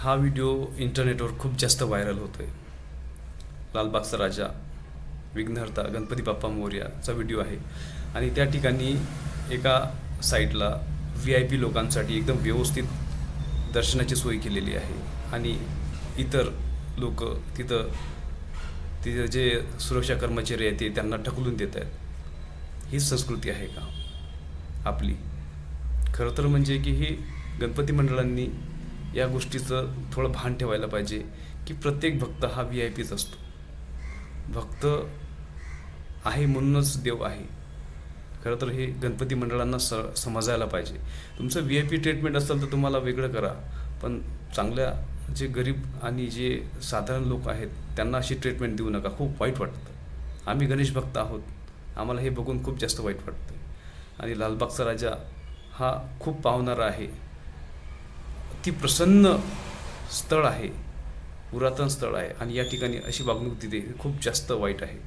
हा व्हिडिओ इंटरनेटवर खूप जास्त व्हायरल होतो आहे लालबागचा राजा विघ्नहर्ता गणपती बाप्पा मोर्याचा व्हिडिओ आहे. आणि त्या ठिकाणी एका साईडला व्ही आय पी लोकांसाठी एकदम व्यवस्थित दर्शनाची सोय केलेली आहे. आणि इतर लोक तिथं तिथं जे सुरक्षा कर्मचारी आहेत ते त्यांना ढकलून देत आहेत. हीच संस्कृती आहे का? आपली. खरं तर म्हणजे की ही गणपती मंडळांनी या गोष्टीचं थोडं भान ठेवायला पाहिजे की प्रत्येक भक्त हा व्ही आय पीच असतो. भक्त आहे म्हणूनच देव आहे. खरं तर हे गणपती मंडळांना स समजायला पाहिजे. तुमचं व्ही आय पी ट्रीटमेंट असेल तर तुम्हाला वेगळं करा. पण चांगल्या जे गरीब आणि जे साधारण लोक आहेत त्यांना अशी ट्रीटमेंट देऊ नका. खूप वाईट वाटतं. आम्ही गणेश भक्त आहोत. आम्हाला हे बघून खूप जास्त वाईट वाटतं आणि लालबागचा राजा हा खूप पावणारा आहे. अति प्रसन्न स्थळ आहे पुरातन स्थळ आहे. आणि या ठिकाणी अशी वागणूक दिली खूप जास्त वाईट आहे.